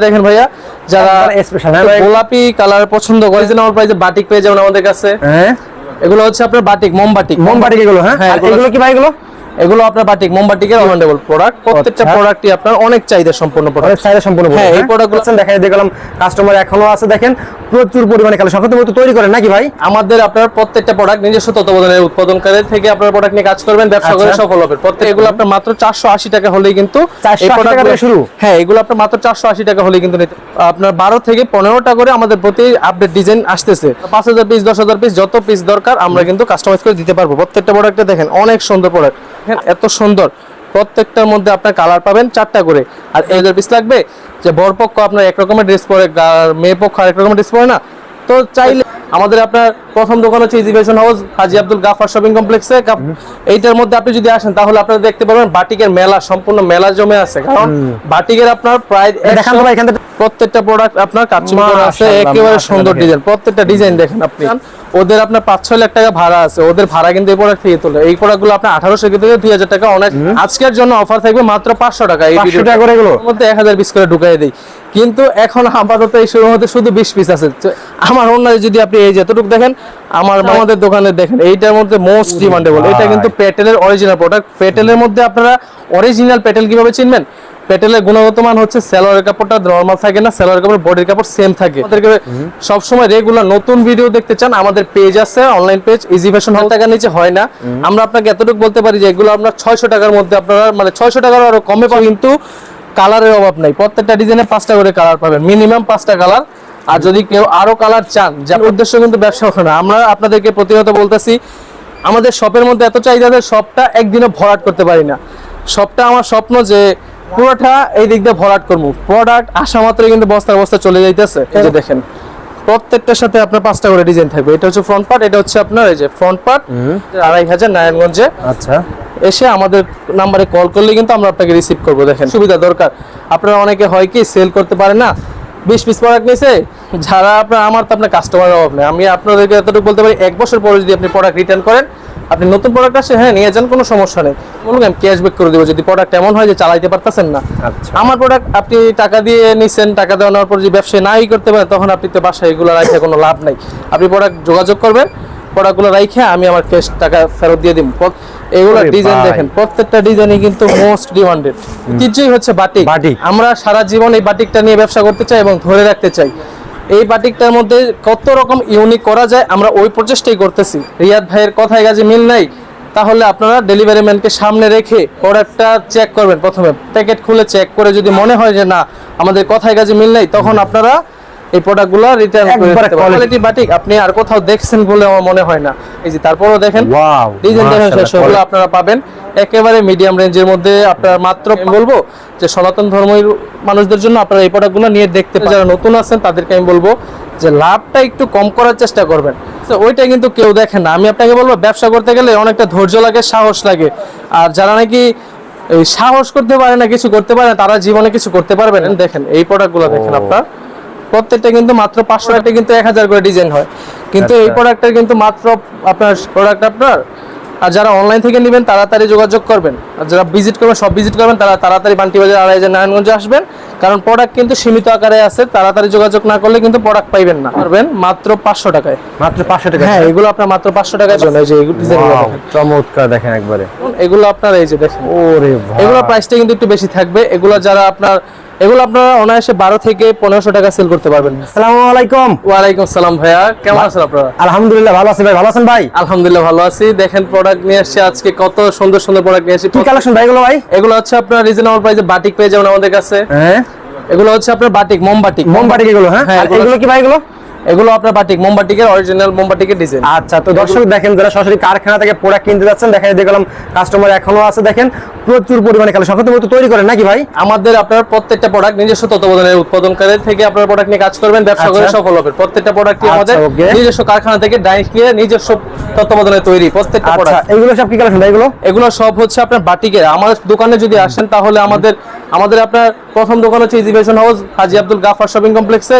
দেখেন ভাইয়া যারা হ্যাঁ? গোলাপি কালার পছন্দ করে প্রাইসে বাটিক পেয়ে যাবেন আমাদের কাছে। হ্যাঁ। এগুলো হচ্ছে আপনার বাটিক মোমবাটিক মোমবাটিক এগুলো হ্যাঁ? হ্যাঁ, এগুলো কি ভাই এগুলো? এগুলো আপনার বাটিক মোমবাটিকের অ্যাভেলেবল প্রোডাক্ট প্রত্যেকটা আচ্ছা। প্রোডাক্টই আপনার অনেক চাহিদা সম্পন্ন প্রোডাক্ট সাইজে সম্পূর্ণ হ্যাঁ, এই এই product প্রোডাক্টগুলো দেখাই দিয়ে গেলাম কাস্টমার এখনও আছে দেখেন প্রচুর পরিমাণে কালেকশন। কত মতো তৈরি করেন নাকি ভাই? আমাদের আপনার প্রত্যেকটা প্রোডাক্ট নিজস্ব তত্ত্বাবধানের উৎপাদনকারী থেকে আপনার প্রোডাক্ট নিয়ে কাজ করবেন ব্যবসা করে আচ্ছা। সফল হবে প্রত্যেক এগুলো আপনার মাত্র চারশো আশি টাকা হলেই কিন্তু 480 এই টাকা থেকে শুরু? হ্যাঁ এগুলো আপনার মাত্র চারশো আশি টাকা হলেই কিন্তু আপনার বারো থেকে পনেরোটা করে আমাদের প্রতি আপডেট ডিজাইন আসতেছে। পাঁচ হাজার পিস দশ হাজার পিস যত পিস দরকার আমরা কিন্তু কাস্টমাইজ করে দিতে পারব। প্রত্যেকটা প্রোডাক্টে দেখেন অনেক সুন্দর প্রোডাক্ট এত সুন্দর। প্রত্যেকটার মধ্যে আপনার কালার পাবেন চারটা করে। আর এদের পিস লাগবে, যে বরপক্ষ আপনার একরকমের ড্রেস পরে মেয়ে পক্ষ আরেক রকমের ড্রেস পরে না তো চাইলে আমাদের আপনার প্রথম দোকান হচ্ছে easy fashion house Haji Abdul Gaffar shopping কমপ্লেক্সে এইটার মধ্যে আপনি যদি আসেন তাহলে আপনারা দেখতে পাবেন বাটিকের মেলা সম্পূর্ণ মেলা জমে আছে। কারণ বাটিকের আপনার প্রায় দেখান ভাই এখান থেকে প্রত্যেকটা প্রোডাক্ট আপনার করা আছে একেবারে সুন্দর ডিজাইন প্রত্যেকটা ডিজাইন দেখেন আপনি। ওদের আপনার পাঁচ ছয় লাখ টাকা ভাড়া আছে ওদের ভাড়া কিন্তু এই প্রোডাক্ট থেকে তোলে। এই প্রোডাক্টগুলো আপনার আঠারোশো থেকে দুই হাজার টাকা অনেক। আজকের জন্য অফার থাকবে মাত্র পাঁচশো টাকা এই 500 ভিডিওতে। টাকা করে এগুলো? মধ্যে এক হাজার পিস করে ঢুকাই দিই। কিন্তু এখন আপাতত এই শুরু হতে শুধু বিশ পিস আছে। আমার অন্য যদি আপনি এই যতটুকু দেখেন আমার আমাদের দোকানে দেখেন এইটার মধ্যে মোস্ট ডিমান্ডেবল এটা কিন্তু পেটেলের অরিজিনাল প্রোডাক্ট পেটেলের মধ্যে আপনারা অরিজিনাল পেটেল কীভাবে চিনবেন? পেটেলের গুণগত মান হচ্ছে সেলোয়ারের কাপড়টা নরমাল থাকে না সেলোয়ার কাপড় বডির কাপড় সেম থাকে। আমাদেরকে সবসময় রেগুলার নতুন ভিডিও দেখতে চান আমাদের পেজ আছে অনলাইন পেজ ইজি ফ্যাশন হাল টাকার নিচে হয় না। আমরা আপনাকে এতটুকু বলতে পারি যে এগুলো আপনার ছয়শো টাকার মধ্যে আপনারা মানে ছয়শো টাকার আরও কমে পাবেন কিন্তু কালারের অভাব নাই। প্রত্যেকটা ডিজাইনে পাঁচটা করে কালার পাবেন। মিনিমাম পাঁচটা কালার। আর যদি কেউ আরও কালার চান, যার উদ্দেশ্য কিন্তু ব্যবসা না। আমরা আপনাদেরকে প্রতিনিয়ত বলতেছি, আমাদের শপের মধ্যে এত চাহিদা যে শপটা একদিনে ভরাট করতে পারি না। সবটা আমার স্বপ্ন যে পুরোটা এই দিক দিয়ে ভরাট করব। প্রোডাক্ট আসা মাত্রই কিন্তু বস্তার বস্তা চলে যাইতেছে। দেখেন। প্রত্যেকটার সাথে আপনার পাঁচটা করে ডিজাইন থাকবে। এটা হচ্ছে ফ্রন্ট পার্ট এটা হচ্ছে আপনার এই যে ফ্রন্ট পার্ট আড়াই হাজার নারায়ণগঞ্জে। আচ্ছা। এসে আমাদের নাম্বারে কল করলে কিন্তু আমরা আপনাকে রিসিভ করব দেখেন। সুবিধা দরকার। আপনারা অনেকে হয় কি সেল করতে পারে না বিশ পিস প্রোডাক্ট নিয়েছে যারা আপনার আমার তো আপনার কাস্টমার অভাব নেই। আমি আপনাদেরকে এতটুকু বলতে পারি এক বছর পরে যদি আপনি প্রোডাক্ট রিটার্ন করেন আপনি নতুন প্রোডাক্ট আসে হ্যাঁ নিয়ে যান কোনো সমস্যা নেই। বলুন আমি ক্যাশব্যাক করে দেবো। যদি প্রোডাক্ট এমন হয় যে চালাইতে পারতেছেন না। আচ্ছা। আমার প্রোডাক্ট আপনি টাকা দিয়ে নিছেন টাকা দেওয়ানোর পর যদি ব্যবসা নাই করতে পারেন তখন আপনি তো বাসায় এগুলো রাখে কোনো লাভ নাই। আপনি প্রোডাক্ট যোগাযোগ করবেন প্রোডাক্টগুলো রাইখে আমি আমার ক্যাশ টাকা ফেরত দিয়ে দিব। এগুলো ডিজাইন। দেখেন প্রত্যেকটা ডিজাইনই কিন্তু মোস্ট ডিমান্ডেড ঐতিহ্যই হচ্ছে বাটিক বাটিক। আমরা সারা জীবন এই বাটিকটা নিয়ে ব্যবসা করতে চাই এবং ধরে রাখতে চাই। এই বাটিকটার মধ্যে কত রকম ইউনিক করা যায় আমরা ওই প্রচেষ্টাই করতেছি। রিয়াদ ভাইয়ের কথায় কাজে মিল নাই। তাহলে আপনারা ডেলিভারি ম্যানকে সামনে রেখে প্রোডাক্টটা চেক করবেন। প্রথমে প্যাকেট খুলে চেক করে যদি মনে হয় যে না আমাদের কথায় কাজে মিল নাই তখন আপনারা এই প্রোডাক্টগুলো রিটার্ন করে দিতে কোয়ালিটি বাটিক আপনি আর কোথাও দেখছেন বলে আমার মনে হয় না। এই যে তারপরও দেখেন ডিজাইন দেখেন সেগুলো আপনারা পাবেন। একেবারে মিডিয়াম রেঞ্জের মধ্যে আপনারা মাত্র বলব যে সনাতন ধর্মের মানুষদের জন্য আপনারা এই প্রোডাক্টগুলো নিয়ে দেখতে পারেন। যারা নতুন আছেন তাদেরকে আমি বলব যে লাভটা একটু কম করার চেষ্টা করবেন। ওইটা কিন্তু কেউ দেখে না। আমি আপনাকে বলব ব্যবসা করতে গেলে অনেকটা ধৈর্য লাগে সাহস লাগে। আর যারা নাকি সাহস করতে পারে না কিছু করতে পারে না তারা জীবনে কিছু করতে পারবে না। দেখেন এই প্রোডাক্টগুলো দেখেন আপনার। প্রত্যেকটা কিন্তু মাত্র পাঁচশো টাকা কিন্তু এক হাজার করে ডিজাইন হয়। কিন্তু এই প্রোডাক্টটা প্রোডাক্টের কিন্তু মাত্র আপনার প্রোডাক্ট আপনার আর যারা অনলাইন থেকে নেবেন তাড়াতাড়ি যোগাযোগ করবেন। আর যারা ভিজিট করবেন সব ভিজিট করবেন তারা তাড়াতাড়ি বান্টি বাজার আড়াই হাজার নারায়ণগঞ্জে আসবেন। কারণ প্রোডাক্ট কিন্তু সীমিত আকারে আছে তাড়াতাড়ি যোগাযোগ না করলে কিন্তু প্রোডাক্ট পাইবেন না। পারবেন মাত্র পাঁচশো টাকায়। মাত্র পাঁচশো টাকা হ্যাঁ এগুলো আপনার মাত্র পাঁচশো টাকায় চলে। এই যে এগুলো চমৎকার দেখেন একবারে। এগুলো আপনার এই যে দেখেন। ওরে ভাই এগুলোর প্রাইসটা কিন্তু একটু বেশি থাকবে। এগুলো যারা আপনার এগুলো আপনারা অনায়াসে বারো থেকে পনেরোশো টাকা সেল করতে পারবেন। আসসালামু আলাইকুম। ওয়ালাইকুম সালাম ভাইয়া কেমন আছেন আপনারা? আলহামদুলিল্লাহ ভালো আছি ভাই ভালো আছেন ভাই? আলহামদুলিল্লাহ ভালো আছি। দেখেন প্রোডাক্ট নিয়ে আসছি আজকে কত সুন্দর সুন্দর প্রোডাক্ট নিয়ে আসছি। কি কালেকশন ভাই এগুলো ভাই? এগুলো হচ্ছে আপনার রিজনেবল প্রাইসে বাটিক পেয়ে যাবেন আমাদের কাছে। হ্যাঁ। এগুলো হচ্ছে আপনার বাটিক মোমবাটিক মোমবাটিক এগুলো হ্যাঁ? হ্যাঁ, এগুলো কি ভাই এগুলো? এগুলো আপনার বাটিক মোমবাটিকের অরিজিনাল মোমবাটিকের ডিজাইন আচ্ছা তো দর্শক দেখেন যারা সরাসরি কারখানা থেকে প্রোডাক্ট কিনতে যাচ্ছেন দেখেন দেখলাম কাস্টমার এখনও আছে। দেখেন প্রচুর পরিমাণে কালেকশন। কত মতো তৈরি করেন নাকি ভাই? আমাদের আপনার প্রত্যেকটা প্রোডাক্ট নিজস্ব তত্ত্বাবধানের উৎপাদনকারী থেকে আপনার প্রোডাক্ট নিয়ে কাজ করবেন ব্যবসা করে আচ্ছা। সফল হবে প্রত্যেকটা প্রোডাক্টই আচ্ছা, আমাদের নিজস্ব কারখানা থেকে ডাইরেক্ট নিয়ে নিজস্ব তত্ত্বাবধানে তৈরি প্রত্যেকটা আচ্ছা প্রোডাক্ট এগুলো সব কি কালেকশন এগুলো? এগুলো সব হচ্ছে আপনার বাটিকের। আমাদের দোকানে যদি আসেন তাহলে আমাদের আমাদের আপনার প্রথম দোকান হচ্ছে easy fashion house Haji Abdul Gaffar shopping কমপ্লেক্সে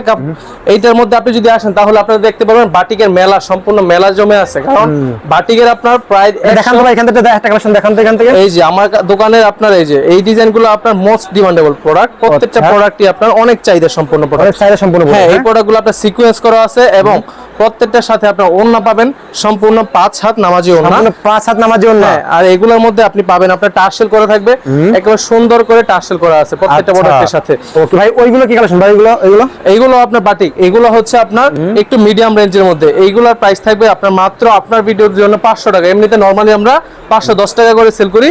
এইটার মধ্যে আপনি যদি আসেন তাহলে আপনারা দেখতে পাবেন বাটিকের মেলা সম্পূর্ণ মেলা জমে আছে। কারণ বাটিকের আপনার প্রায় দেখান তো ভাই এখান থেকে একটা কালেকশন দেখান তো এখান থেকে। এই যে আমার দোকানের আপনার এই যে এই ডিজাইনগুলো আপনার মোস্ট ডিমান্ডেবল প্রোডাক্ট প্রত্যেকটা আচ্ছা। প্রোডাক্টই আপনার অনেক চাহিদা সম্পূর্ণ প্রোডাক্ট চাহিদা সম্পূর্ণ হ্যাঁ এই হ্যাঁ? প্রোডাক্টগুলো আপনার সিকোয়েন্স করা আছে এবং প্রত্যেকটার সাথে আপনার ওড়না পাবেন সম্পূর্ণ পাঁচ হাত নামাজি ওড়না। পাঁচ হাত নামার জন্য হ্যাঁ আর এগুলোর মধ্যে আপনি পাবেন আপনার টার্সেল করা থাকবে একেবারে সুন্দর করে টার্সেল করা আছে প্রত্যেকটা আচ্ছা। প্রোডাক্টের সাথে। ওকে ভাই ওইগুলো কি কালেকশন? ভাই এগুলো এগুলো? এইগুলো আপনার বাটিক এইগুলো হচ্ছে আপনার একটু মিডিয়াম রেঞ্জের মধ্যে। এইগুলোর প্রাইস থাকবে আপনার মাত্র আপনার ভিডিওর জন্য পাঁচশো টাকা। এমনিতে নর্মালি আমরা পাঁচশো দশ টাকা করে সেল করি।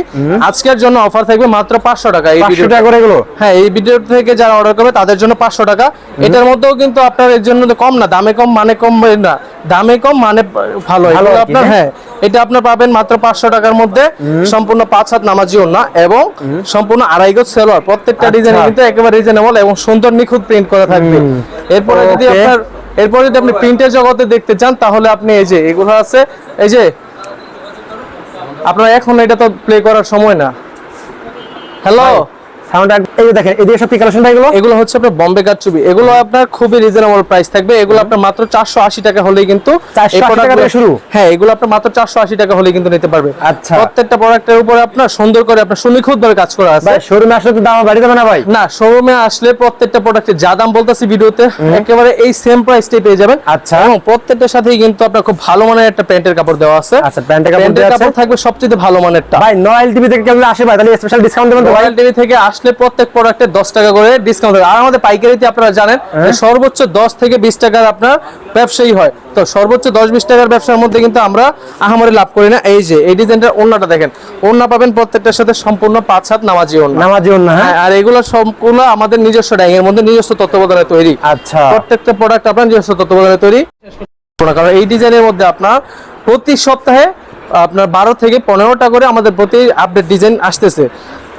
আজকের জন্য অফার থাকবে মাত্র পাঁচশো টাকা এই ভিডিও টাকা করে এগুলো? হ্যাঁ এই ভিডিও থেকে যারা অর্ডার করবে তাদের জন্য পাঁচশো টাকা। এটার মধ্যেও কিন্তু আপনার এর জন্য কম না দামে কম মানে কম না। দামে কম মানে ভালো। আপনার হ্যাঁ? এটা আপনার পাবেন মাত্র পাঁচশো টাকার মধ্যে। সম্পূর্ণ পাঁচ হাত নামাজি না এবং সম্পূর্ণ আড়াই গজ সেলোয়ার। প্রত্যেকটা ডিজাইন আচ্ছা। কিন্তু একেবারে রিজনেবল এবং সুন্দর নিখুঁত প্রিন্ট করা থাকবে। এরপরে যদি. আপনার এরপরে যদি আপনি প্রিন্টের জগতে দেখতে চান তাহলে আপনি এই যে এগুলো আছে। এই যে আপনার এখন এটা তো প্লে করার সময় না। হ্যালো সাউন্ড এই দেখেন এদিকে সব কি কালেকশন ভাই এগুলো? এগুলো হচ্ছে আপনার বম্বে কাট চুবি এগুলো আপনার খুবই রিজনেবল প্রাইস থাকবে। এগুলো আপনার মাত্র চারশো আশি টাকা হলেই কিন্তু এই টাকা product থেকে গুলো- শুরু? হ্যাঁ এগুলো আপনার মাত্র চারশো আশি টাকা হলেই কিন্তু নিতে পারবে। আচ্ছা। প্রত্যেকটা প্রোডাক্টের উপরে আপনার সুন্দর করে আপনার কাজ করা আছে। ভাই শোরুমে আসলে তো দাম বাড়ি যাবে না ভাই? না শোরুমে আসলে প্রত্যেকটা যা দাম বলতেছি ভিডিওতে একেবারে এই সেম প্রাইসটাই পেয়ে যাবেন। আচ্ছা। এবং প্রত্যেকটার সাথেই কিন্তু আপনার খুব ভালো মানের একটা প্যান্টের কাপড় দেওয়া আছে। আচ্ছা, প্যান্টের কাপড় থাকবে সবচেয়ে ভালো মানেরটা। ভাই নয়েল টিভি থেকে আসে ভাই তাহলে স্পেশাল ডিসকাউন্ট দেবেন টিভি থেকে আসলে প্রত্যেক প্রোডাক্টে দশ টাকা করে ডিসকাউন্ট হবে আর আমাদের পাইকারিতে আপনারা জানেন সর্বোচ্চ দশ থেকে বিশ টাকার আপনার ব্যবসায়ী হয়। তো সর্বোচ্চ দশ বিশ টাকার ব্যবসার মধ্যে কিন্তু আমরা আহামরি লাভ করি না। এই যে এই ডিজাইনটার ওড়নাটা দেখেন। ওড়না পাবেন প্রত্যেকটার সাথে সম্পূর্ণ পাঁচ হাত নামাজি ওড়না। নামাজি না হ্যাঁ। হ্যাঁ আর এগুলো সম্পূর্ণ আমাদের নিজস্ব ড্যাং এর মধ্যে নিজস্ব তত্ত্বাবধানে তৈরি। আচ্ছা। প্রত্যেকটা প্রোডাক্ট আপনার নিজস্ব তত্ত্বাবধানে তৈরি। কারণ এই ডিজাইনের মধ্যে আপনার প্রতি সপ্তাহে আপনার বারো থেকে পনেরোটা করে আমাদের প্রতি আপডেট ডিজাইন আসতেছে।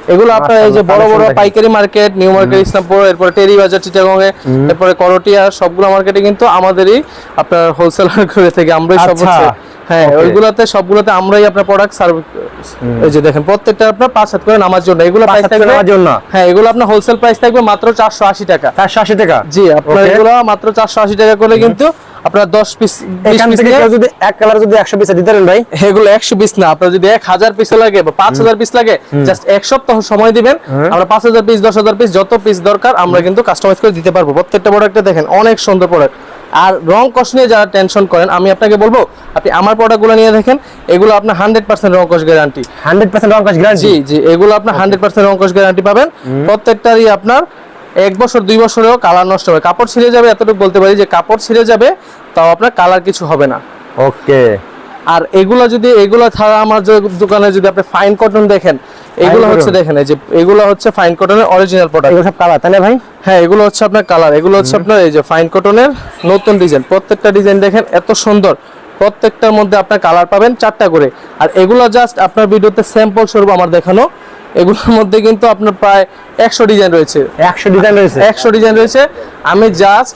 এগুলো আপনার এই যে বড় বড় পাইকারি মার্কেট নিউ মার্কেট ইসলামপুর এরপরে টেরি বাজার চিটাগংয়ে এরপরে করটিয়া সবগুলো মার্কেটে কিন্তু আমাদেরই আপনার হোলসেলার করে থেকে আমরাই সব আচ্ছা, হ্যাঁ. ওইগুলোতে সবগুলোতে আমরাই আপনার প্রোডাক্ট সার্ভ এই যে দেখেন প্রত্যেকটা আপনার পাঁচ হাত করে নামার জন্য এগুলো প্রাইস থাকবে নামার জন্য? হ্যাঁ এগুলো আপনার হোলসেল প্রাইস থাকবে মাত্র চারশো আশি টাকা। চারশো আশি টাকা? জি আপনার. এগুলো মাত্র চারশো আশি টাকা করে কিন্তু আপনার দশ পিস এখান থেকে যদি এক কালার যদি পিস দিতে ভাই। এগুলো পিস না আপনার যদি এক হাজার পিস লাগে বা পাঁচ হাজার পিস লাগে জাস্ট এক সপ্তাহ সময় দিবেন। আমরা পাঁচ হাজার পিস দশ হাজার পিস যত পিস দরকার আমরা কিন্তু কাস্টমাইজ করে দিতে পারব। প্রত্যেকটা প্রোডাক্টে দেখেন অনেক সুন্দর প্রোডাক্ট আর রং কষ নিয়ে যারা টেনশন করেন আমি আপনাকে বলব আপনি আমার প্রোডাক্টগুলো নিয়ে দেখেন এগুলো আপনার হান্ড্রেড পার্সেন্ট রং কষ গ্যারান্টি হান্ড্রেড পার্সেন্ট রং কাজ গ্যারান্টি জি জি এগুলো আপনার হান্ড্রেড পার্সেন্ট অঙ্কশ গ্যারান্টি পাবেন। প্রত্যেকটারই আপনার এক বছর দুই বছরেও কালার নষ্ট হবে। কাপড় ছিঁড়ে যাবে এতটুকু বলতে পারি যে কাপড় ছিঁড়ে যাবে তাও আপনার কালার কিছু হবে না। ওকে। আর এগুলো যদি এগুলো ছাড়া আমার যে দোকানে যদি আপনি ফাইন কটন দেখেন এগুলো হচ্ছে দেখেন এই যে এগুলো হচ্ছে ফাইন কটনের অরিজিনাল প্রোডাক্ট এগুলো সব কালার তাই না ভাই? হ্যাঁ এগুলো হচ্ছে আপনার কালার এগুলো হচ্ছে আপনার এই যে ফাইন কটনের নতুন ডিজাইন প্রত্যেকটা ডিজাইন দেখেন এত সুন্দর। প্রত্যেকটার মধ্যে আপনার কালার পাবেন চারটা করে। আর এগুলো জাস্ট আপনার ভিডিওতে স্যাম্পল স্বরূপ আমার দেখানো। এগুলোর মধ্যে কিন্তু আপনার প্রায় একশো ডিজাইন রয়েছে। একশো ডিজাইন রয়েছে? একশো ডিজাইন রয়েছে। আমি জাস্ট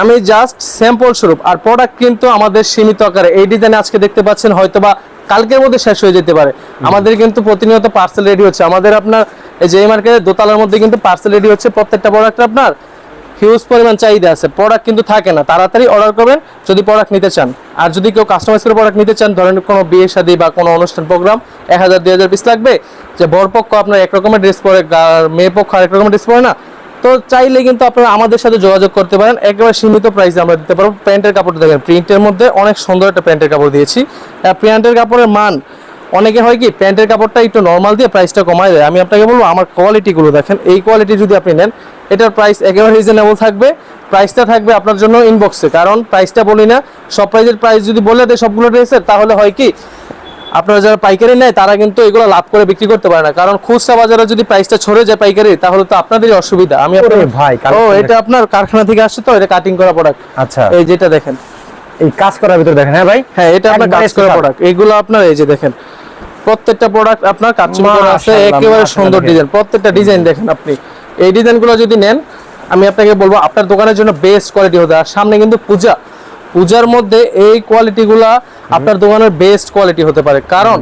আমি জাস্ট স্যাম্পল স্বরূপ আর প্রোডাক্ট কিন্তু আমাদের সীমিত আকারে। এই ডিজাইন আজকে দেখতে পাচ্ছেন হয়তোবা কালকের মধ্যে শেষ হয়ে যেতে পারে। আমাদের কিন্তু প্রতিনিয়ত পার্সেল রেডি হচ্ছে। আমাদের আপনার এই যে মার্কেটে দোতলার মধ্যে কিন্তু পার্সেল রেডি হচ্ছে। প্রত্যেকটা প্রোডাক্ট আপনার হিউজ পরিমাণ চাহিদা আছে প্রোডাক্ট কিন্তু থাকে না। তাড়াতাড়ি অর্ডার করবেন, যদি প্রোডাক্ট নিতে চান। আর যদি কেউ কাস্টমাইজ করে প্রোডাক্ট নিতে চান, ধরেন কোনো বিয়ে শাদী বা কোনো অনুষ্ঠান প্রোগ্রাম এক হাজার, দুই হাজার পিস লাগবে, যে বরপক্ষ আপনার এক রকমের ড্রেস পরে মেয়ে পক্ষ আরেক রকমের ড্রেস পরে না, তো চাইলে কিন্তু আপনারা আমাদের সাথে যোগাযোগ করতে পারেন। একেবারে সীমিত প্রাইসে আমরা দিতে পারব। প্যান্টের কাপড় দেখেন প্রিন্টের মধ্যে অনেক সুন্দর একটা প্যান্টের কাপড় দিয়েছি। প্যান্টের কাপড়ের মান অনেকে হয় কি প্যান্টের কাপড়টা একটু নর্মাল দিয়ে প্রাইসটা কমায় দেয়। আমি আপনাকে বলব আমার কোয়ালিটিগুলো দেখেন। এই কোয়ালিটি যদি আপনি নেন এটার প্রাইস একেবারে রিজনেবল থাকবে। প্রাইসটা থাকবে আপনার জন্য ইনবক্সে কারণ প্রাইসটা বলি না সব প্রাইজের প্রাইস যদি বলে দেয় সবগুলো ড্রেসের তাহলে হয় কি আপনারা যারা পাইকারি নেয় তারা কিন্তু এগুলো লাভ করে বিক্রি করতে পারে না। কারণ খুচরা বাজারে যদি প্রাইসটা ছড়ে যায় পাইকারি তাহলে তো আপনাদেরই অসুবিধা। আমি ভাই, ও এটা আপনার কারখানা থেকে আসছে তো এটা কাটিং করা প্রোডাক্ট আচ্ছা। এই যেটা দেখেন। এই কাজ করার ভিতরে দেখেন হ্যাঁ ভাই? হ্যাঁ এটা আপনার কাজ করা প্রোডাক্ট এগুলো আপনার এই যে দেখেন প্রত্যেকটা প্রোডাক্ট আপনার কাজচুপি করা আছে একেবারে সুন্দর ডিজাইন প্রত্যেকটা ডিজাইন দেখেন আপনি। এই ডিজাইনগুলো যদি নেন আমি আপনাকে বলব আপনার দোকানের জন্য বেস্ট কোয়ালিটি হতে আর সামনে কিন্তু পূজা। পূজার মধ্যে এই কোয়ালিটিগুলা আপনার দোকানের বেস্ট কোয়ালিটি হতে পারে। কারণ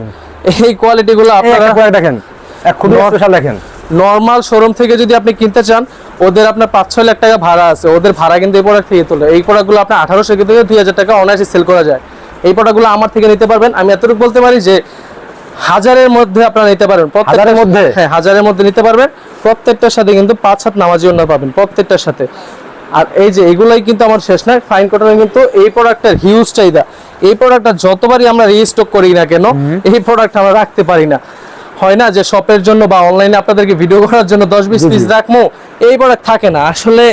এই কোয়ালিটিগুলো আপনারা দেখেন এক খুবই Not- স্পেশাল দেখেন। নর্মাল শোরুম থেকে যদি আপনি কিনতে চান ওদের আপনার পাঁচ ছয় লাখ টাকা ভাড়া আছে। ওদের ভাড়া কিন্তু এই প্রোডাক্ট থেকে তোলে। এই প্রোডাক্টগুলো আপনার আঠারোশো থেকে দুই হাজার টাকা অনায়াসে সেল করা যায়। এই প্রোডাক্টগুলো আমার থেকে নিতে পারবেন। আমি এতটুকু বলতে পারি যে হাজারের মধ্যে আপনারা নিতে পারবেন। হাজারের মধ্যে? হ্যাঁ হাজারের মধ্যে নিতে পারবেন। প্রত্যেকটার সাথে কিন্তু পাঁচ হাত নামাজি অন্য পাবেন প্রত্যেকটার সাথে। আর এই যে এগুলাই কিন্তু আমার শেষ নয় ফাইন কটনের কিন্তু এই প্রোডাক্টের হিউজ চাহিদা। এই প্রোডাক্টটা যতবারই আমরা রিস্টক করি না কেন এই প্রোডাক্ট আমরা রাখতে পারি না। হয় না যে শপের জন্য বা অনলাইনে আপনাদেরকে ভিডিও করার জন্য দশ বিশ পিস রাখব এই প্রোডাক্ট থাকে না। আসলে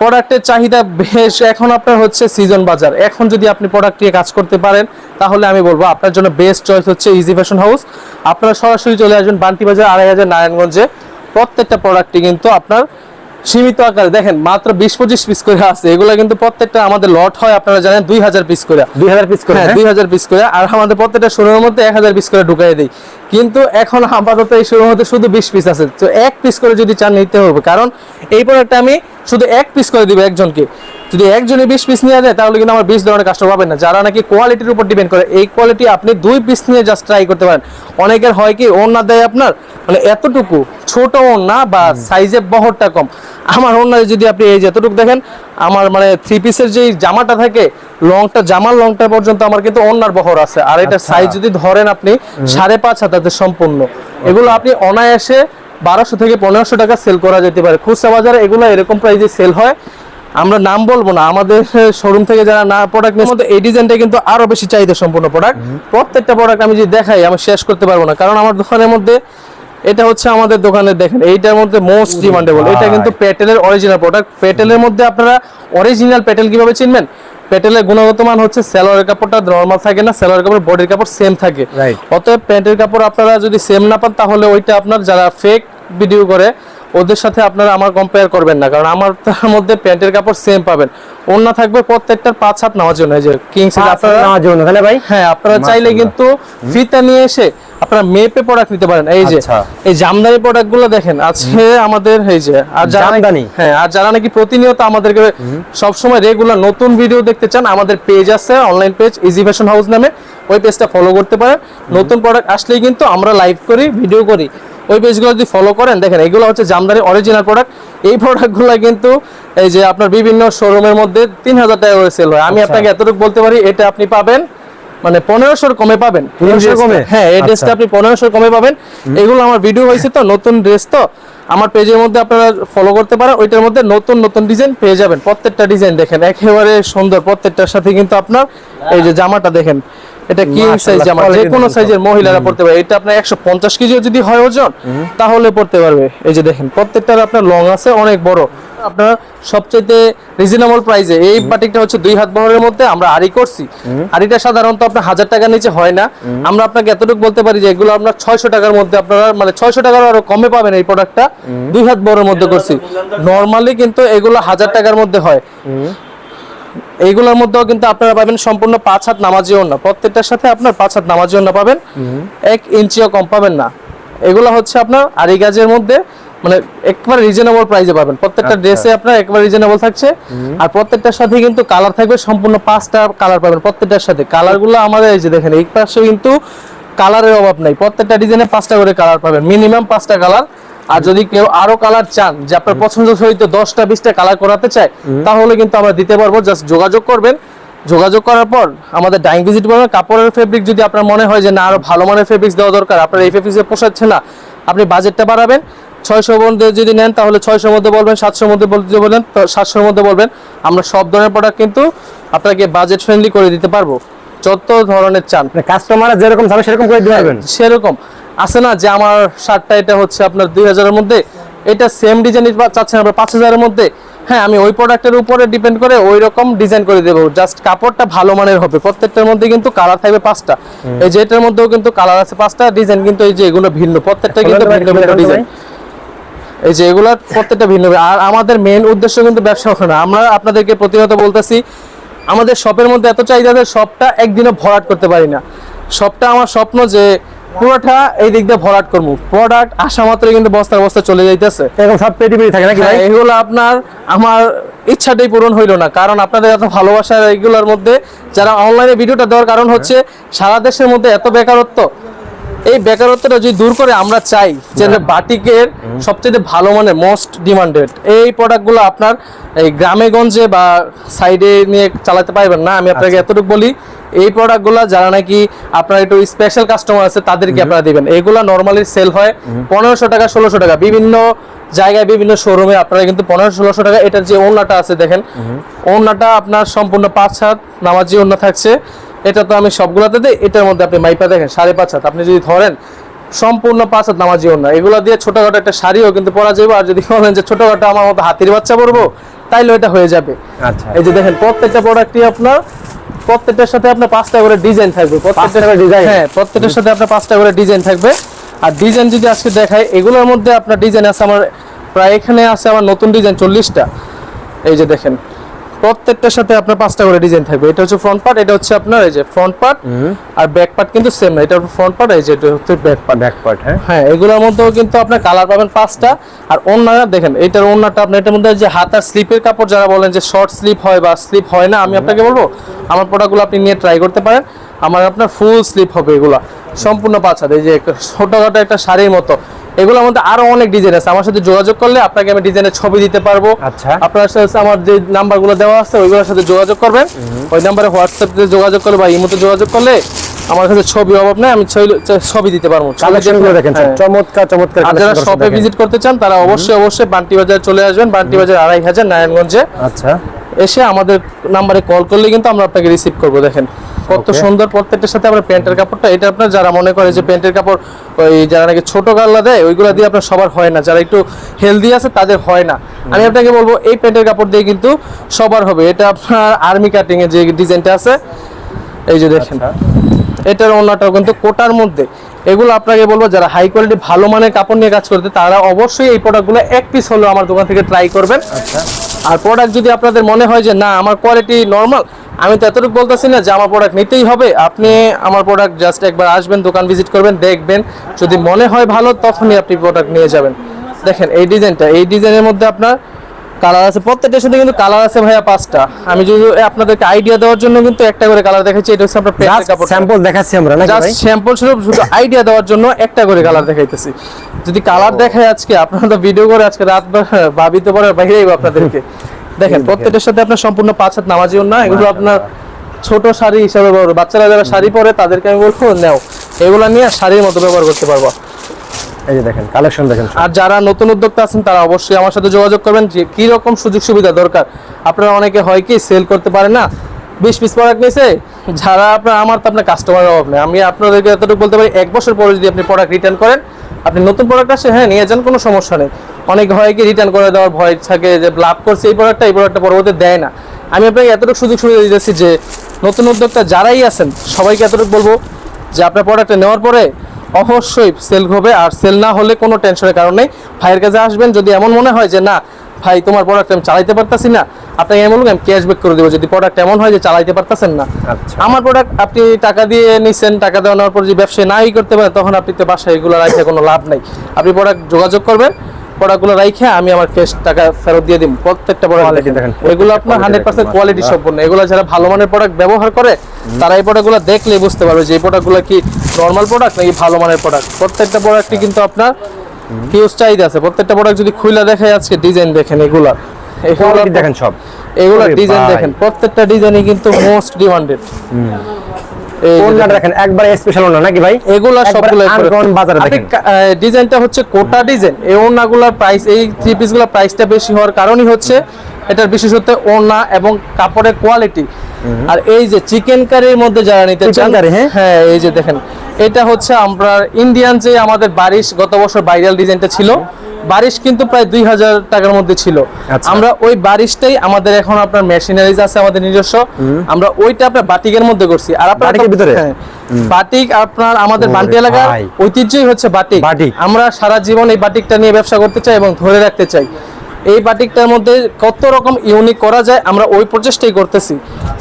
প্রোডাক্টের চাহিদা বেশ এখন আপনার হচ্ছে সিজন বাজার। এখন যদি আপনি প্রোডাক্ট নিয়ে কাজ করতে পারেন তাহলে আমি বলব আপনার জন্য বেস্ট চয়েস হচ্ছে ইজি ফ্যাশন হাউস আপনারা সরাসরি চলে আসবেন বান্টি বাজার আড়াই হাজার নারায়ণগঞ্জে। প্রত্যেকটা প্রোডাক্টই কিন্তু আপনার সীমিত আকারে। দেখেন মাত্র বিশ পঁচিশ পিস করে আছে। এগুলো কিন্তু প্রত্যেকটা আমাদের লট হয় আপনারা জানেন দুই হাজার পিস করে। দুই হাজার পিস করে হ্যাঁ হ্যাঁ? দুই হাজার পিস করে। আর আমাদের প্রত্যেকটা শোরুমের মধ্যে এক হাজার পিস করে ঢুকাই দিই। কিন্তু এখন আপাতত এই শোরুমের মধ্যে শুধু বিশ পিস আছে। তো এক পিস করে যদি চান নিতে হবে। কারণ এই প্রোডাক্টটা আমি শুধু এক পিস করে দিব একজনকে। যদি একজনে বিশ পিস নিয়ে যায় তাহলে কিন্তু আমার বিশ ধরনের কাস্টমার পাবেন না। যারা নাকি কোয়ালিটির উপর ডিপেন্ড করে এই কোয়ালিটি আপনি দুই পিস নিয়ে জাস্ট ট্রাই করতে পারেন। অনেকের হয় কি ওড়না দেয় আপনার মানে এতটুকু ছোট ওড়না বা সাইজের বহরটা কম। আমার ওড়না যদি আপনি এই যতটুকু দেখেন আমার মানে থ্রি পিসের যে জামাটা থাকে লংটা জামার লংটা পর্যন্ত আমার কিন্তু ওড়নার বহর আছে। আর এটা আচ্ছা। সাইজ যদি ধরেন আপনি সাড়ে পাঁচ হাতাতে সম্পূর্ণ। এগুলো আপনি অনায়াসে বারোশো থেকে পনেরোশো টাকা সেল করা যেতে পারে। খুচরা বাজারে এগুলো এরকম প্রাইসে সেল হয়। আমরা নাম বলব না আমাদের শোরুম থেকে যারা না প্রোডাক্ট নিয়ে এই ডিজাইনটা কিন্তু আরও বেশি চাহিদা সম্পূর্ণ প্রোডাক্ট প্রত্যেকটা প্রোডাক্ট আমি যদি দেখাই আমি শেষ করতে পারব না। কারণ আমার দোকানের মধ্যে এটা হচ্ছে আমাদের দোকানে দেখেন এইটার মধ্যে মোস্ট ডিমান্ডেবল এটা কিন্তু পেটেলের অরিজিনাল প্রোডাক্ট পেটেলের মধ্যে আপনারা অরিজিনাল পেটেল কীভাবে চিনবেন? পেটেলের গুণগত মান হচ্ছে সেলোয়ারের কাপড়টা নর্মাল থাকে না সেলোয়ার কাপড় বডির কাপড় সেম থাকে। অতএব প্যান্টের কাপড় আপনারা যদি সেম না পান তাহলে ওইটা আপনার যারা ফেক ভিডিও করে ওদের সাথে আপনারা আমার কম্পেয়ার করবেন না কারণ আমার তার মধ্যে প্যান্টের কাপড় সেম পাবেন। অন্য থাকবে প্রত্যেকটার পাঁচ হাত নেওয়ার জন্য এই যে কিংস আপনারা নেওয়ার জন্য তাহলে ভাই? হ্যাঁ আপনারা চাইলে কিন্তু ফিতা নিয়ে এসে আপনারা মেপে প্রোডাক্ট নিতে পারেন। এই যে আচ্ছা। এই জামদানি প্রোডাক্টগুলো দেখেন আছে আমাদের এই যে আর যারা? হ্যাঁ আর যারা নাকি প্রতিনিয়ত আমাদেরকে সবসময় রেগুলার নতুন ভিডিও দেখতে চান আমাদের পেজ আছে online page easy fashion house নামে। ওই পেজটা ফলো করতে পারেন। নতুন প্রোডাক্ট আসলেই কিন্তু আমরা লাইভ করি ভিডিও করি। ওই পেজগুলো যদি ফলো করেন দেখেন এগুলো হচ্ছে জামদানি অরিজিনাল প্রোডাক্ট এই প্রোডাক্টগুলো কিন্তু এই যে আপনার বিভিন্ন শোরুমের মধ্যে তিন হাজার টাকা করে সেল হয়। আমি আচ্ছা। আপনাকে এতটুকু বলতে পারি এটা আপনি পাবেন মানে পনেরোশোর কমে পাবেন। 1500 এই কমে? হ্যাঁ এই ড্রেসটা আচ্ছা। আপনি পনেরোশোর কমে পাবেন। এগুলো আমার ভিডিও হয়েছে তো নতুন ড্রেস তো। আমার পেজের মধ্যে আপনারা ফলো করতে পারেন ওইটার মধ্যে নতুন নতুন ডিজাইন পেয়ে যাবেন। প্রত্যেকটা ডিজাইন দেখেন একেবারে সুন্দর। প্রত্যেকটার সাথে কিন্তু আপনার এই যে জামাটা দেখেন। এটা কি সাইজ জামা যে কোনো সাইজের মহিলারা পড়তে পারে। এটা আপনার একশো পঞ্চাশ কেজিও যদি হয় ওজন তাহলে পড়তে পারবে। এই যে দেখেন প্রত্যেকটার আপনার লং আছে অনেক বড়। আপনার সবচেয়ে রিজনেবল প্রাইসে এই বাটিকটা হচ্ছে দুই হাত বহরের মধ্যে আমরা আড়ি করছি। আড়িটা সাধারণত আপনার হাজার টাকার নিচে হয় না। আমরা আপনাকে এতটুকু বলতে পারি যে এগুলো আপনার ছয়শো টাকার মধ্যে আপনারা মানে ছয়শো টাকার আরও কমে পাবেন এই প্রোডাক্টটা দুই হাত বহরের মধ্যে করছি। নর্মালি কিন্তু এগুলো হাজার টাকার মধ্যে হয়। এইগুলোর মধ্যেও কিন্তু আপনারা পাবেন সম্পূর্ণ পাঁচ হাত নামাজি না প্রত্যেকটার সাথে আপনার পাঁচ হাত নামাজি না পাবেন। এক ইঞ্চিও কম পাবেন না। এগুলো হচ্ছে আপনার আড়ি গাজের মধ্যে মানে একবার রিজনেবল প্রাইসে পাবেন। প্রত্যেকটা আচ্ছা। ড্রেসে আপনার একবার রিজনেবল থাকছে। আর প্রত্যেকটার সাথে কিন্তু কালার থাকবে সম্পূর্ণ পাঁচটা কালার পাবেন প্রত্যেকটার সাথে। কালারগুলো আমাদের এই যে দেখেন এই পাশে কিন্তু কালারের অভাব নাই। প্রত্যেকটা ডিজাইনে পাঁচটা করে কালার পাবেন। মিনিমাম পাঁচটা কালার আর যদি কেউ আরও কালার চান যে আপনার পছন্দ সহিত দশটা বিশটা কালার করাতে চায় তাহলে কিন্তু আমরা দিতে পারব। জাস্ট যোগাযোগ করবেন। যোগাযোগ করার পর আমাদের ডাইং ভিজিট করবেন কাপড়ের ফেব্রিক যদি আপনার মনে হয় যে না আরও ভালো মানের ফেব্রিক্স দেওয়া দরকার আপনার এই ফেব্রিক্সে পোষাচ্ছে না আপনি বাজেটটা বাড়াবেন। ছয়শোর মধ্যে যদি নেন তাহলে ছয়শোর মধ্যে বলবেন সাতশোর মধ্যে বলতে বলেন সাতশোর মধ্যে বলবেন। আমরা সব ধরনের প্রোডাক্ট কিন্তু আপনাকে বাজেট ফ্রেন্ডলি করে দিতে পারব। যত ধরনের চান। কাস্টমার যেরকম চাবে সেরকম করে দিতে পারবেন সেরকম। আছে না যে আমার শার্টটা এটা হচ্ছে আপনার দুই হাজারের মধ্যে? এটা সেম ডিজাইন চাচ্ছেন আপনার পাঁচ হাজারের মধ্যে? হ্যাঁ আমি ওই প্রোডাক্টের উপরে ডিপেন্ড করে ওই রকম ডিজাইন করে দেবো। জাস্ট কাপড়টা ভালো মানের হবে। প্রত্যেকটার মধ্যে কিন্তু কালার থাকবে পাঁচটা। এই যে এটার মধ্যেও কিন্তু কালার আছে পাঁচটা ডিজাইন কিন্তু এই যে এগুলো ভিন্ন। প্রত্যেকটা কিন্তু ভিন্ন ভিন্ন ডিজাইন এই যে এগুলো প্রত্যেকটা ভিন্ন। আর আমাদের মেন উদ্দেশ্য কিন্তু ব্যবসা না। আমরা আপনাদেরকে প্রতিনিয়ত বলতেছি আমাদের শপের মধ্যে এত চাহিদা যে শপটা একদিনও ভরাট করতে পারি না। শপটা আমার স্বপ্ন যে পুরোটা এই দিক দিয়ে ভরাট করব প্রোডাক্ট আসা মাত্রই কিন্তু বস্তার বস্তা চলে যাইতেছে। এরকম সব পেটি পেটি থাকে নাকি ভাই? হ্যাঁ, এগুলো আপনার আমার ইচ্ছাটাই পূরণ হইল না। কারণ আপনাদের এত ভালোবাসা এইগুলোর মধ্যে যারা অনলাইনে ভিডিওটা দেওয়ার কারণ হচ্ছে সারা দেশের মধ্যে এত বেকারত্ব এই বেকারত্বটা যদি দূর করে আমরা চাই যে বাটিকের সবচেয়ে ভালো মানে মোস্ট ডিমান্ডেড এই প্রোডাক্টগুলো আপনার এই গ্রামে গঞ্জে বা সাইডে নিয়ে চালাতে পারবেন না। আমি আপনাকে এতটুকু বলি এই প্রোডাক্টগুলো যারা নাকি আপনার একটু স্পেশাল কাস্টমার আছে তাদেরকে আপনারা দিবেন। এগুলা নর্মালি সেল হয় পনেরোশো টাকা ষোলোশো টাকা। বিভিন্ন জায়গায় বিভিন্ন শোরুমে আপনারা কিন্তু পনেরো ষোলোশো টাকা এটার যে ওড়নাটা আছে দেখেন ওড়নাটা আপনার সম্পূর্ণ পাঁচ হাত নামাজি ওড়না থাকছে। এটা তো আমি সবগুলোতে দিই এটার মধ্যে আপনি মাইপা দেখেন সাড়ে পাঁচ হাত। আপনি যদি ধরেন সম্পূর্ণ পাঁচ হাত নামাজি ওড়না এগুলো দিয়ে ছোটখাটো একটা শাড়িও কিন্তু পরা যাবে আর যদি বলেন যে ছোটখাটো আমার মতো হাতির বাচ্চা পরবো তাইলে এটা হয়ে যাবে। আচ্ছা। এই যে দেখেন প্রত্যেকটা প্রোডাক্টই আপনার প্রত্যেকটার সাথে আপনার পাঁচটা করে ডিজাইন থাকবে। প্রত্যেকটা করে design? হ্যাঁ প্রত্যেকটার সাথে আপনার পাঁচটা করে ডিজাইন থাকবে। আর ডিজাইন যদি আজকে দেখাই এগুলোর মধ্যে আপনার ডিজাইন আছে আমার প্রায় এখানে আছে আমার নতুন ডিজাইন চল্লিশটা। এই যে দেখেন প্রত্যেকটার সাথে আপনার পাঁচটা করে ডিজাইন থাকবে। এটা হচ্ছে ফ্রন্ট পার্ট এটা হচ্ছে আপনার এই যে ফ্রন্ট পার্ট আর ব্যাক পার্ট কিন্তু সেম না এটা ফ্রন্ট পার্ট এই যে এটা হচ্ছে ব্যাক পার্ট ব্যাক পার্ট হ্যাঁ। হ্যাঁ এগুলোর মধ্যেও কিন্তু আপনার কালার পাবেন পাঁচটা আর ওন্নাটা দেখেন এটার ওন্নাটা আপনার এটার মধ্যে যে হাতার স্লিপের কাপড় যারা বলেন যে শর্ট স্লিপ হয় বা স্লিপ হয় না আমি আপনাকে বলব আমার প্রোডাক্টগুলো আপনি নিয়ে ট্রাই করতে পারেন। আমার আপনার ফুল স্লিপ হবে এগুলা সম্পূর্ণ পাঁচ হাত এই যে একটা ছোটখাটো একটা শাড়ির মতো। এগুলোর মধ্যে আরও অনেক ডিজাইন আছে। আমার সাথে যোগাযোগ করলে আপনাকে আমি ডিজাইনের ছবি দিতে পারব। আচ্ছা। আপনার সাথে আমার যে নাম্বারগুলো দেওয়া আছে ওইগুলোর সাথে যোগাযোগ করবেন। ওই নাম্বারে হোয়াটসঅ্যাপে যোগাযোগ করলে বা ইমোতে যোগাযোগ করলে আমার কাছে ছবি অভাব নেই আমি ছবি- দিতে পারব। হ্যাঁ। চমৎকার চমৎকার আর যারা শপে ভিজিট করতে চান তারা অবশ্যই অবশ্যই বান্টি বাজার চলে আসবেন। বান্টি বাজার আড়াই হাজার নারায়ণগঞ্জে। আচ্ছা। এসে আমাদের নাম্বারে কল করলে কিন্তু আমরা আপনাকে রিসিভ করব দেখেন। কত সুন্দর প্রত্যেকটার সাথে আমরা প্যান্টের কাপড়টা। এটা আপনার যারা মনে করে যে প্যান্টের কাপড় ওই যারা নাকি ছোট গাল্লা দেয় ওইগুলো দিয়ে আপনার সবার হয় না। যারা একটু হেলদি আছে তাদের হয় না। আমি আপনাকে বলব এই প্যান্টের কাপড় দিয়ে কিন্তু সবার হবে। এটা আপনার আর্মি কাটিং এর যে ডিজাইনটা আছে এই যে দেখেন। এটার অন্যটাও কিন্তু কোটার মধ্যে। এগুলো আপনাকে বলব যারা হাই কোয়ালিটি ভালো মানের কাপড় নিয়ে কাজ করতে তারা অবশ্যই এই প্রোডাক্টগুলো এক পিস হলেও আমার দোকান থেকে ট্রাই করবেন। আর প্রোডাক্ট যদি আপনাদের মনে হয় যে না আমার কোয়ালিটি নর্মাল আমি তো এতটুকু বলতেছি না যে আমার প্রোডাক্ট নিতেই হবে। আপনি আমার প্রোডাক্ট জাস্ট একবার আসবেন দোকান ভিজিট করবেন দেখবেন। যদি মনে হয় ভালো তখনই আপনি প্রোডাক্ট নিয়ে যাবেন। দেখেন এই ডিজাইনটা এই ডিজাইনের মধ্যে আপনার কালার আছে প্রত্যেকটার সাথে কিন্তু কালার আছে ভাইয়া পাঁচটা। আমি যদি আপনাদেরকে আইডিয়া দেওয়ার জন্য কিন্তু একটা করে কালার দেখাচ্ছি এটা হচ্ছে আপনার কাপড় স্যাম্পল দেখাচ্ছি আমরা নাকি জাস্ট স্যাম্পল স্বরূপ শুধু আইডিয়া দেওয়ার জন্য একটা করে কালার দেখাইতেছি। যদি কালার দেখায় আজকে আপনারা তো ভিডিও করে আজকে রাত ভাবিতে পারে বাইরেই আপনাদেরকে। দেখেন প্রত্যেকটার সাথে আপনার সম্পূর্ণ পাঁচ হাত নামাজিও না এগুলো আপনার ছোট শাড়ি হিসাবে ব্যবহার বাচ্চারা যারা শাড়ি পরে তাদেরকে আমি বলব নেও। এগুলো নিয়ে শাড়ির মতো ব্যবহার করতে পারব। এই যে দেখেন কালেকশন দেখেন আর যারা নতুন উদ্যোক্তা আছেন তারা অবশ্যই আমার সাথে যোগাযোগ করবেন যে কি রকম সুযোগ সুবিধা দরকার। আপনারা অনেকে হয় কি সেল করতে পারে না বিশ পিস প্রোডাক্ট নিয়েছে যারা আপনার আমার তো আপনার কাস্টমারের অভাব নেই। আমি আপনাদেরকে এতটুকু বলতে পারি এক বছর পরে যদি আপনি প্রোডাক্ট রিটার্ন করেন আপনি নতুন প্রোডাক্ট আসে হ্যাঁ নিয়ে যান কোনো সমস্যা নেই। অনেক হয় কি রিটার্ন করে দেওয়ার ভয় থাকে যে লাভ করছে এই প্রোডাক্টটা এই প্রোডাক্টটা পরবর্তী দেয় না। আমি আপনাকে এতটুকু সুযোগ সুবিধা দিতেছি যে নতুন উদ্যোক্তা যারাই আছেন সবাইকে এতটুকু বলব যে আপনার প্রোডাক্টটা নেওয়ার পরে অবশ্যই সেল হবে আর সেল না হলে কোনো টেনশনের কারণে ভাইয়ের কাছে আসবেন যদি এমন মনে হয় যে না ভাই তোমার প্রোডাক্ট আমি চালাইতে পারতাছি না আপনাকে এমন আমি ক্যাশব্যাক করে দেবো। যদি প্রোডাক্ট এমন হয় যে চালাইতে পারতেছেন না। আচ্ছা। আমার প্রোডাক্ট আপনি টাকা দিয়ে নিছেন টাকা দেওয়ানোর পর যদি ব্যবসায় নাই করতে পারেন তখন আপনি তো বাসায় এগুলো রাখে কোনো লাভ নাই। আপনি প্রোডাক্ট যোগাযোগ করবেন প্রোডাক্টগুলো রাইখে আমি আমার ক্যাশ টাকা ফেরত দিয়ে দিব প্রত্যেকটা প্রোডাক্ট দেখেন, এগুলো আপনার হান্ড্রেড পার্সেন্ট কোয়ালিটি। সম্পূর্ণ। এগুলো যারা ভালো মানের প্রোডাক্ট ব্যবহার করে তারা এই প্রোডাক্টগুলো দেখলেই বুঝতে পারবে যে এই প্রোডাক্টগুলো কি নর্মাল প্রোডাক্ট নাকি ভালো মানের প্রোডাক্ট প্রত্যেকটা প্রোডাক্টই কিন্তু আপনার হিউজ চাহিদা আছে? প্রত্যেকটা প্রোডাক্ট যদি খুলে দেখে আজকে ডিজাইন দেখেন এগুলা। এগুলো দেখেন সব। এগুলা ডিজাইন দেখেন। প্রত্যেকটা ডিজাইনই কিন্তু মোস্ট ডিমান্ডেড কোনটা দেখেন। একবারে স্পেশাল ওনা নাকি ভাই? এগুলা সবগুলো uncommon বাজারে দেখেন। ডিজাইনটা হচ্ছে কোটা ডিজাইন। এই ওড়নাগুলোর প্রাইস এই থ্রি পিসগুলোর প্রাইসটা বেশি হওয়ার কারণই হচ্ছে এটার বিশেষত ওড়না এবং কাপড়ের কোয়ালিটি আর এই যে চিকেন কারির মধ্যে যারা নিতে চান হ্যাঁ? হ্যাঁ এই যে দেখেন। এটা হচ্ছে আমরা ইন্ডিয়ান যে আমাদের বারিশ গত বছর ভাইরাল ডিজাইনটা ছিল। বারিশ কিন্তু প্রায় দুই হাজার টাকার মধ্যে ছিল। আচ্ছা। আমরা ওই বারিশটাই আমাদের এখন আপনার মেশিনারিজ আছে আমাদের নিজস্ব। আমরা ওইটা আপনার বাটিকের মধ্যে করছি। আর আপনার ভিতরে? হ্যাঁ। বাটিক আপনার আমাদের বান্টি এলাকার ঐতিহ্যই হচ্ছে বাটিক। বাটিক। আমরা সারা জীবন এই বাটিকটা নিয়ে ব্যবসা করতে চাই এবং ধরে রাখতে চাই। এই বাটিকটার মধ্যে কত রকম ইউনিক করা যায় আমরা ওই প্রচেষ্টাই করতেছি।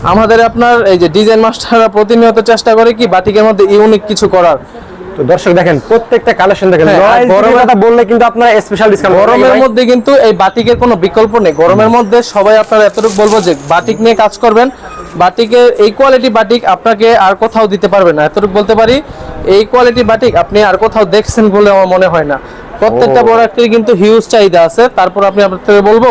আমাদের আপনার এই যে ডিজাইন মাস্টাররা প্রতিনিয়ত চেষ্টা করে কি বাটিকের মধ্যে ইউনিক কিছু করার। তো দর্শক দেখেন প্রত্যেকটা কালেকশন দেখেন হ্যাঁ, গরমের- কথা বললে কিন্তু আপনারা স্পেশাল ডিসকাউন্ট গরমের মধ্যে কিন্তু এই বাটিকের কোনো বিকল্প নেই। গরমের মধ্যে সবাই আপনারা এতটুকু বলব যে বাটিক নিয়ে কাজ করবেন। বাটিকের এই কোয়ালিটি বাটিক আপনাকে আর কোথাও দিতে পারবে না। এতটুকু বলতে পারি এই কোয়ালিটি বাটিক আপনি আর কোথাও দেখছেন বলে আমার মনে হয় না। প্রত্যেকটা। প্রোডাক্টের কিন্তু হিউজ চাহিদা আছে। তারপর আপনি আপনার থেকে বলব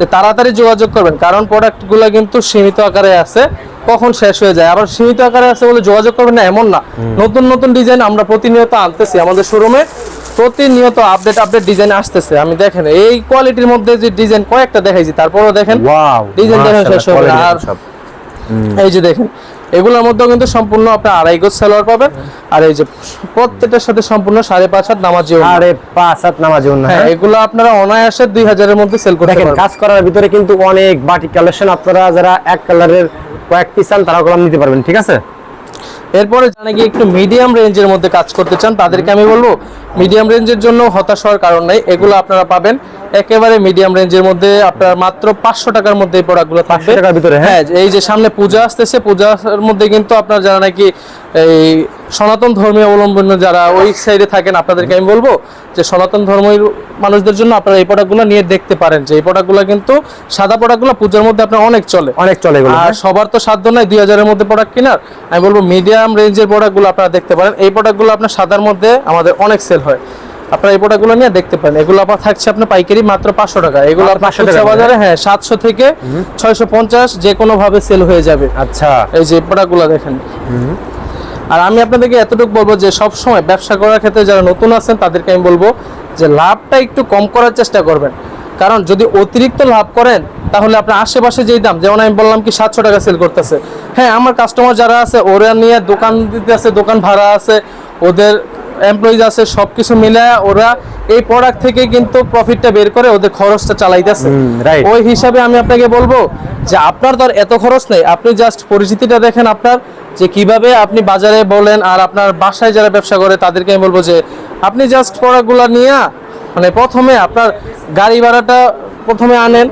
যে তাড়াতাড়ি যোগাযোগ করবেন কারণ প্রোডাক্টগুলো কিন্তু সীমিত আকারে আছে। কখন শেষ হয়ে যায়? আবার সীমিত আকারে আছে বলে যোগাযোগ করবেন না এমন না। নতুন নতুন ডিজাইন আমরা প্রতিনিয়ত আনতেছি। আমাদের শোরুমে প্রতিনিয়ত আপডেট আপডেট ডিজাইন আসতেছে। আমি দেখেন এই কোয়ালিটির মধ্যে যে ডিজাইন কয়েকটা দেখাইছি তারপরও দেখেন ডিজাইন দেখেন শেষ হবে। আর এই যে দেখেন এগুলোর মধ্যেও কিন্তু সম্পূর্ণ আপনার আড়াই গোজ সালোয়ার পাবেন। আর এই যে প্রত্যেকটার সাথে সম্পূর্ণ সাড়ে পাঁচ হাত নামাজ আরে পাঁচ হাত নামাজ জন্য হ্যাঁ এগুলো আপনারা অনায়াসে দুই হাজারের মধ্যে সেল করতে দেখেন পারবেন। কাজ করার ভিতরে কিন্তু অনেক বাটিক কালেকশন আপনারা যারা এক কালারের কয়েক পিস চান, তারা কলম নিতে পারবেন, ঠিক আছে? এরপরে জানা গিয়ে একটু মিডিয়াম রেঞ্জের মধ্যে কাজ করতে চান, তাদেরকে আমি বলব মিডিয়াম রেঞ্জের জন্য হতাশ হওয়ার কারণ নাই। এগুলো আপনারা পাবেন। একেবারে মিডিয়াম রেঞ্জের মধ্যে আপনার মাত্র পাঁচশো টাকার মধ্যে এই প্রোডাক্টগুলো থাকবে। টাকার ভিতরে, হ্যাঁ? হ্যাঁ এই যে সামনে পূজা আসতেছে পূজার মধ্যে কিন্তু আপনার যারা নাকি এই সনাতন ধর্মীয় অবলম্বন যারা ওই সাইডে থাকেন আপনাদেরকে আমি বলব যে সনাতন ধর্মের মানুষদের জন্য আপনারা এই প্রোডাক্টগুলো নিয়ে দেখতে পারেন যে এই প্রোডাক্টগুলো কিন্তু সাদা প্রোডাক্টগুলো পূজার মধ্যে আপনার অনেক চলে। অনেক চলে এগুলো আর সবার তো সাধ্য নাই দুই হাজারের মধ্যে প্রোডাক্ট কেনার। আমি বলব মিডিয়াম রেঞ্জের প্রোডাক্টগুলো আপনারা দেখতে পারেন। এই প্রোডাক্টগুলো আপনার সাদার মধ্যে আমাদের অনেক সেল হয়। আপনারা এই প্রোডাক্টগুলো নিয়ে দেখতে পারেন। এগুলো আপনার থাকছে আপনার পাইকারি মাত্র পাঁচশো টাকা। এগুলো মাত্র আপনার 500 টাকা। বাজারে হ্যাঁ সাতশো থেকে ছয়শো পঞ্চাশ যে কোনো ভাবে সেল হয়ে যাবে। আচ্ছা। এই যে প্রোডাক্টগুলো দেখেন। আর আমি আপনাদেরকে এতটুকু বলব যে সব সময় ব্যবসা করার ক্ষেত্রে যারা নতুন আছেন তাদেরকে আমি বলব যে লাভটা একটু কম করার চেষ্টা করবেন। কারণ যদি অতিরিক্ত লাভ করেন তাহলে আপনার আশেপাশে যেই দাম যেমন আমি বললাম কি সাতশো টাকা সেল করতেছে। হ্যাঁ আমার কাস্টমার যারা আছে ওরা নিয়ে দোকান দিতে আছে দোকান ভাড়া আছে ওদের এমপ্লয়িজ আছে সবকিছু মিলায় ওরা এই প্রোডাক্ট থেকে কিন্তু প্রফিটটা বের করে ওদের খরচটা চালাইতেছে। ওই হিসাবে আমি আপনাকে বলব যে আপনার তো এত খরচ নেই আপনি জাস্ট পরিচিতিটা দেখেন আপনার যে কীভাবে আপনি বাজারে বলেন আর আপনার বাসায় যারা ব্যবসা করে তাদেরকে আমি বলব যে আপনি জাস্ট প্রোডাক্টগুলো নিয়ে মানে প্রথমে আপনার গাড়ি ভাড়াটা প্রথমে আনেন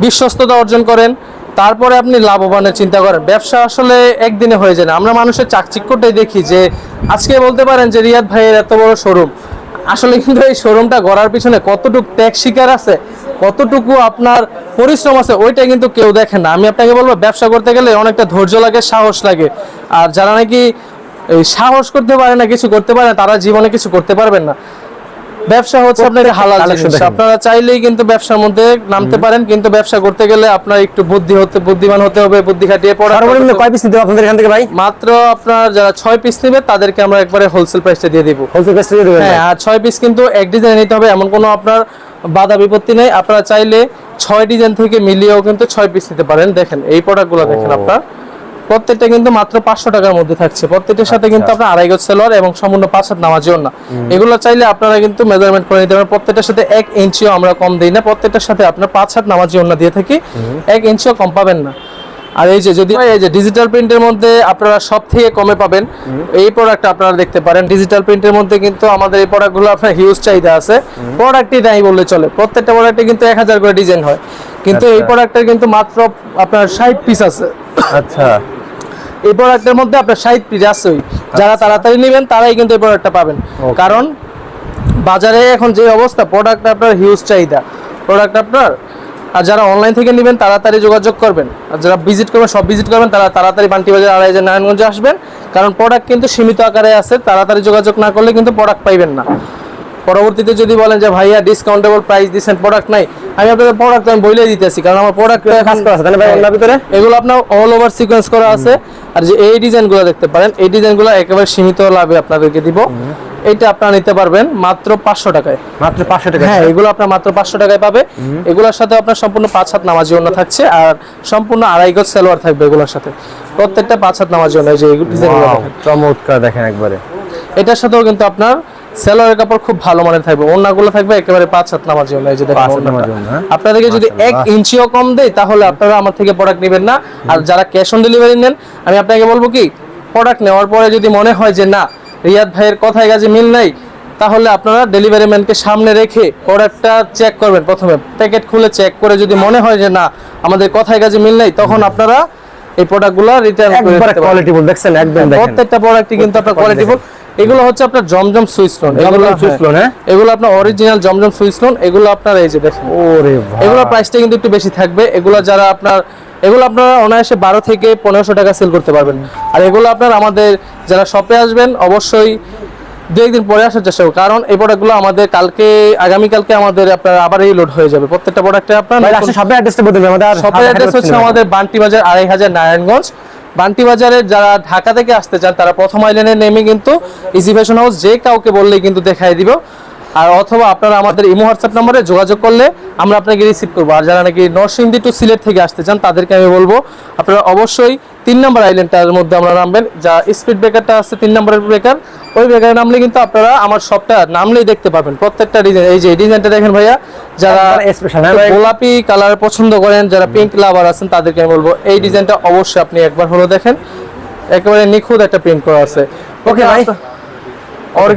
বিশ্বস্ততা অর্জন করেন তারপরে আপনি লাভবানের চিন্তা করেন। ব্যবসা আসলে একদিনে হয়ে যায় না। আমরা মানুষের চাকচিক্যটাই দেখি যে, আজকে বলতে পারেন যে, রিয়াদ ভাইয়ের এত বড় শোরুম আসলে কিন্তু এই শোরুমটা গড়ার পিছনে কতটুকু ত্যাগ শিকার আছে, কতটুকু আপনার পরিশ্রম আছে, ওইটা কিন্তু কেউ দেখে না। আমি আপনাকে বলব, ব্যবসা করতে গেলে অনেকটা ধৈর্য লাগে, সাহস লাগে। আর যারা নাকি সাহস করতে পারে না, কিছু করতে পারে না, তারা জীবনে কিছু করতে পারবেন না। ব্যবসা হচ্ছে আপনাকে হালাল জিনিস। আপনারা চাইলেই কিন্তু ব্যবসার মধ্যে নামতে পারেন কিন্তু ব্যবসা করতে গেলে আপনার একটু বুদ্ধি হতে বুদ্ধিমান হতে হবে বুদ্ধি খাটিয়ে পড়া সর্বনিম্ন কয় পিস নিতে আপনাদের এখান থেকে ভাই? মাত্র আপনার যারা ছয় পিস নেবে তাদেরকে আমরা একবারে হোলসেল প্রাইসে দিয়ে দিব। হোলসেল প্রাইস দিয়ে দেবেন হ্যাঁ আর ছয় পিস কিন্তু এক ডিজাইন নিতে হবে এমন কোনো আপনার বাধা বিপত্তি নেই। আপনারা চাইলে ছয় ডিজাইন থেকে মিলিয়েও কিন্তু ছয় পিস নিতে পারেন। দেখেন এই প্রোডাক্টগুলো দেখেন। আপনার। প্রত্যেকটা কিন্তু মাত্র পাঁচশো টাকার মধ্যে থাকছে। প্রত্যেকটার সাথে আচ্ছা। কিন্তু আপনার আড়াই গজ সেলোয়ার এবং সম্পূর্ণ পাঁচ হাত নামাজিও না এগুলো চাইলে আপনারা কিন্তু মেজারমেন্ট করে নিতে পারেন। প্রত্যেকটার সাথে এক ইঞ্চিও আমরা কম দিই না। প্রত্যেকটার সাথে আপনার পাঁচ হাত নামাজি ওন্না দিয়ে থাকি। এক ইঞ্চিও কম পাবেন না। আর এই যে যদি এই যে ডিজিটাল প্রিন্টের মধ্যে আপনারা সব থেকে কমে পাবেন এই প্রোডাক্ট আপনারা দেখতে পারেন। ডিজিটাল প্রিন্টের মধ্যে কিন্তু আমাদের এই প্রোডাক্টগুলো আপনার হিউজ চাহিদা আছে। প্রোডাক্টই নাই বললে চলে। প্রত্যেকটা প্রোডাক্টে কিন্তু এক হাজার করে ডিজাইন হয়। কিন্তু এই আচ্ছা। প্রোডাক্টের কিন্তু মাত্র আপনার ষাট পিস আছে। আচ্ছা। এই প্রোডাক্টের মধ্যে আপনার ষাট পিস আছেই যারা তাড়াতাড়ি নেবেন তারাই কিন্তু এই প্রোডাক্টটা পাবেন। কারণ বাজারে এখন যে অবস্থা প্রোডাক্ট আপনার হিউজ চাহিদা। প্রোডাক্ট আপনার আর যারা অনলাইন থেকে নেবেন তাড়াতাড়ি যোগাযোগ করবেন। আর যারা ভিজিট করবেন সব ভিজিট করবেন তারা তাড়াতাড়ি বান্টি বাজার আড়াই হাজার নারায়ণগঞ্জে আসবেন। কারণ প্রোডাক্ট কিন্তু সীমিত আকারে আছে তাড়াতাড়ি যোগাযোগ না করলে কিন্তু প্রোডাক্ট পাইবেন না। পরবর্তীতে যদি বলেন যে ভাইয়া ডিসকাউন্টেবল প্রাইস দিচ্ছেন প্রোডাক্ট নাই আমি আপনাদের প্রোডাক্ট আমি বলে দিতেছি কারণ আমার প্রোডাক্ট কাজ করা আছে না ভাই অন্য ভিতরে? এগুলো আপনার অল ওভার সিকোয়েন্স করা আছে আর যে এই ডিজাইনগুলো দেখতে পারেন এই ডিজাইনগুলো একেবারে সীমিত লাভে আপনাদেরকে দিব। এটা আপনারা নিতে পারবেন মাত্র পাঁচশো টাকায়। মাত্র পাঁচশো টাকা হ্যাঁ এগুলো আপনার মাত্র পাঁচশো টাকায় পাবে। এগুলোর সাথে আপনার সম্পূর্ণ পাঁচ হাত নামাজি অন্য থাকছে আর সম্পূর্ণ আড়াই গজ সালোয়ার থাকবে এগুলোর সাথে। প্রত্যেকটা পাঁচ হাত নামাজি অন্য এই যে ডিজাইনগুলো চমৎকার দেখেন একবারে। এটার সাথেও কিন্তু আপনার সেলোয়ারের কাপড় খুব ভালো মানের থাকবে। ওড়নাগুলো থাকবে একেবারে পাঁচ এই যে দেখেন ওড়না, হ্যাঁ? আপনাদেরকে যদি এক ইঞ্চিও কম দেয় তাহলে আপনারা আমার থেকে প্রোডাক্ট নেবেন না। আর যারা ক্যাশ অন ডেলিভারি নেন আমি আপনাকে বলব কি প্রোডাক্ট নেওয়ার পরে যদি মনে হয় যে না রিয়াদ ভাইয়ের কথায় কাজে মিল নাই তাহলে আপনারা ডেলিভারি ম্যানকে সামনে রেখে প্রোডাক্টটা চেক করবেন প্রথমে। প্যাকেট খুলে চেক করে যদি মনে হয় যে না আমাদের কথায় কাজে মিল নাই তখন আপনারা এই প্রোডাক্টগুলো রিটার্ন করে দিতে পারেন। কোয়ালিটিফুল দেখছেন? একদম দেখেন। প্রত্যেকটা প্রোডাক্টই কিন্তু আপনার কোয়ালিটিফুল এগুলো হচ্ছে আপনার জমজম সুইচ লোন এগুলো সুইচ লোন, হ্যাঁ? এগুলো আপনার অরিজিনাল জমজম সুইচ লোন এগুলো আপনার এই যে দেখেন। ওরে ভাই এগুলোর প্রাইসটা কিন্তু একটু বেশি থাকবে। এগুলো যারা আপনার এগুলো আপনারা অনায়াসে বারো থেকে পনেরোশো টাকা সেল করতে পারবেন। আর এগুলো আপনার আমাদের যারা শপে আসবেন অবশ্যই দু একদিন পরে আসার চেষ্টা করুন। কারণ এই প্রোডাক্টগুলো আমাদের কালকে আগামীকালকে আমাদের আপনার আবার রিলোড হয়ে যাবে। প্রত্যেকটা প্রোডাক্টে আপনার শপের অ্যাড্রেসটা হবে আমাদের শপের অ্যাড্রেস হচ্ছে আমাদের বান্টি বাজার আড়াই হাজার নারায়ণগঞ্জ। বান্টি বাজারে যারা ঢাকা থেকে আসতে চান, তারা প্রথম আইল্যান্ডে নেমে কিন্তু ইজি ফ্যাশন হাউস যে কাউকে বললেই কিন্তু দেখাই দিব। আর অথবা আপনারা আমাদের ইমো হোয়াটসঅ্যাপ নম্বরে যোগাযোগ করলে আমরা আপনাকে রিসিভ করব। আর যারা নাকি নরসিংদী টু সিলেট থেকে আসতে চান তাদেরকে আমি বলব আপনারা অবশ্যই তিন নম্বর আইল্যান্ডটার মধ্যে আমরা নামবেন যা স্পিড ব্রেকারটা আছে তিন নম্বরের ব্রেকার ওই ব্রেকারে নামলে কিন্তু আপনারা আমার সবটা নামলেই দেখতে পাবেন। প্রত্যেকটা ডিজাইন এই যে ডিজাইনটা দেখেন ভাইয়া যারা হ্যাঁ? গোলাপি কালার পছন্দ করেন যারা পিঙ্ক লাভার আছেন তাদেরকে আমি বলব এই ডিজাইনটা অবশ্যই আপনি একবার হলো দেখেন। একেবারে নিখুঁত একটা প্রিন্ট করা আছে। ওকে ভাই। Organ-